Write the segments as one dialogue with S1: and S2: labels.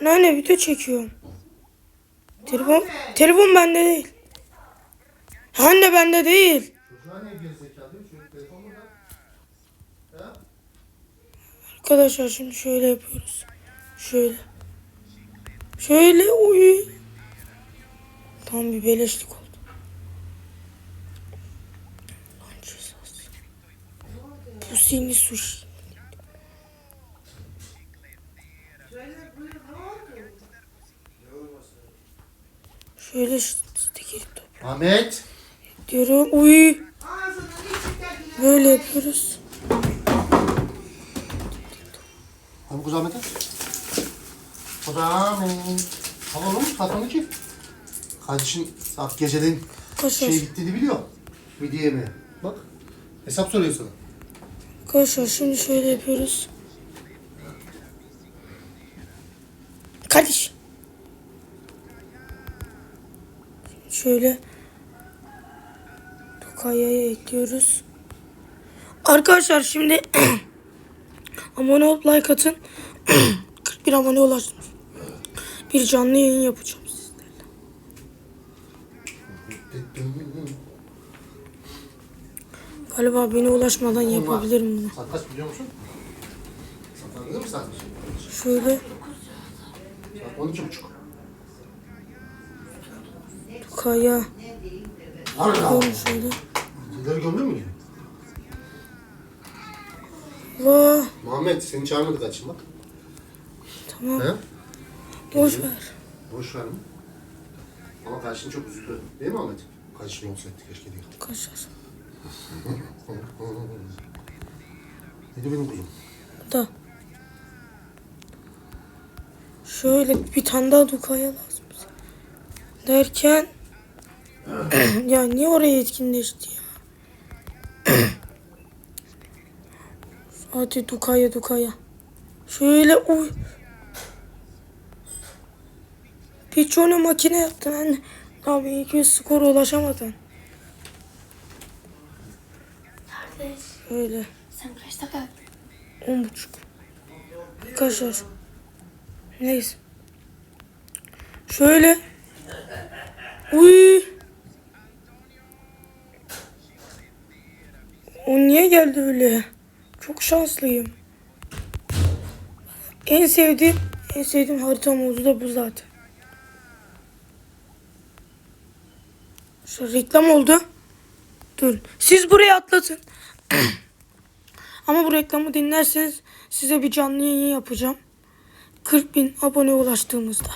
S1: Anneanne video çekiyorum. Telefon, telefon bende değil. Anne bende değil. Arkadaşlar şimdi şöyle yapıyoruz. Şöyle. Şöyle uy. Tam bir beleşlik oldu. Pusini sushi. Şöyle sticker top
S2: Ahmet.
S1: diyorum. Uy. Böyle yapıyoruz.
S2: Abi kız Ahmet'e. Kız Ahmet. Al oğlum tatlını ki. Kardeşin saat geceden
S1: Arkadaşlar,
S2: şey bittiğini biliyor. Midye yemeği. Bak. Hesap soruyor sana.
S1: arkadaşlar şimdi şöyle yapıyoruz. Şöyle Tokaya'yı ekliyoruz. Arkadaşlar şimdi abone olup like atın. 41 abone ulaştım. Bir canlı yayın yapacağım sizlerle. Galiba beni ulaşmadan yapabilirim bunu.
S2: Saat kaç biliyor musun? Saat farkında mı saat?
S1: Şöyle
S2: Saat 12 buçuk. Allah.
S1: koyun şöyle.
S2: Sizleri gömdün mü?
S1: Vah
S2: Muhammed seni çağırmadık açın bak.
S1: tamam
S2: He?
S1: boş ver.
S2: Boş ver mi? Ama karşın çok üzüldü. Değil mi Ahmet? Karşın olsaydı keşke değil.
S1: Arkadaşlar
S2: Neydi benim kuyum?
S1: da şöyle bir tane daha Dukaya lazım. Derken ya niye oraya etkinleşti ya? Hadi Dukaya Dukaya. Şöyle uy. Piçonu makine yaptın anne. Abi 200 skora ulaşamadın.
S3: Kardeş
S1: Öyle.
S3: sen kaçta kalktın?
S1: On buçuk. Arkadaşlar. Neyse. Şöyle. Uy. O niye geldi öyle? Çok şanslıyım. En sevdiğim, en sevdiğim harita modu da bu zaten. Şu reklam oldu. Dur. Siz buraya atlatın. Ama bu reklamı dinlerseniz size bir canlı yayın yapacağım. 40 bin abone ulaştığımızda.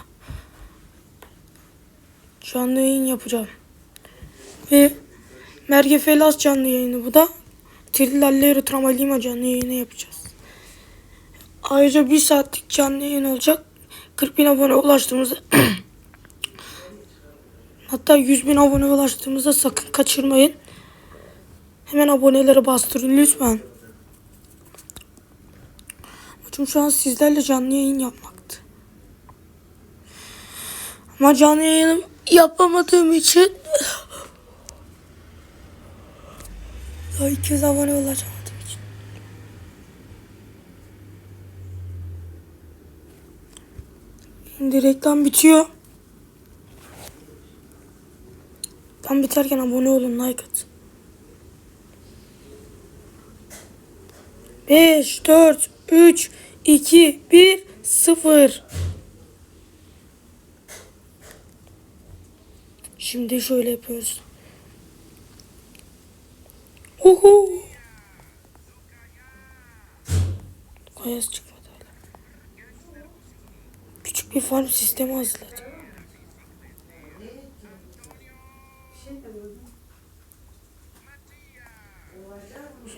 S1: Canlı yayın yapacağım. Ve Merge Felas canlı yayını bu da. Trillalleri Tramalima canlı yayını yapacağız. Ayrıca bir saatlik canlı yayın olacak. 40 bin abone ulaştığımızda hatta 100 bin abone ulaştığımızda sakın kaçırmayın. Hemen aboneleri bastırın lütfen. Amacım şu an sizlerle canlı yayın yapmaktı. Ama canlı yayın yapamadığım için daha 200 abone olamadığım için. Şimdi reklam bitiyor. Tam biterken abone olun, like atın. 5, 4, 3, 2, 1, 0. Şimdi şöyle yapıyoruz. Uhu. Kayas çıkmadı hala. Küçük bir farm sistemi hazırladım.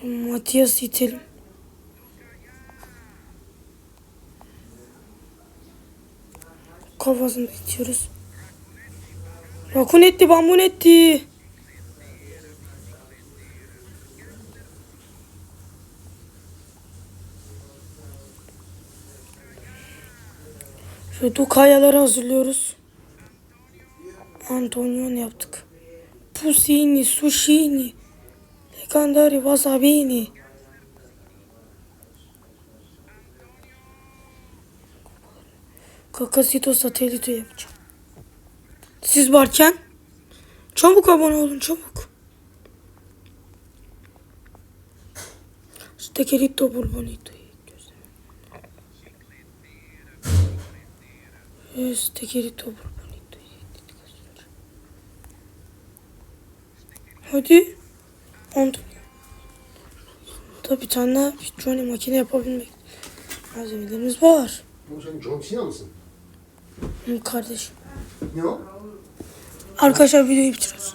S1: Şimdi Matias'ı itelim. Kafasını itiyoruz. Rakun etti, bambun etti. Şu dukayaları hazırlıyoruz. Antonio yaptık. Pusini, sushini, legendary wasabini. Kakasito Satelito yapacağım. Siz varken çabuk abone olun çabuk. Stekerito Borbonito. Stekerito Borbonito. Hadi. Oldu. Tabii bir tane bir Johnny makine yapabilmek malzemelerimiz var.
S2: Oğlum sen John Cena mısın?
S1: Hı, Kardeşim.
S2: Ne o?
S1: Arkadaşlar videoyu bitiriyoruz.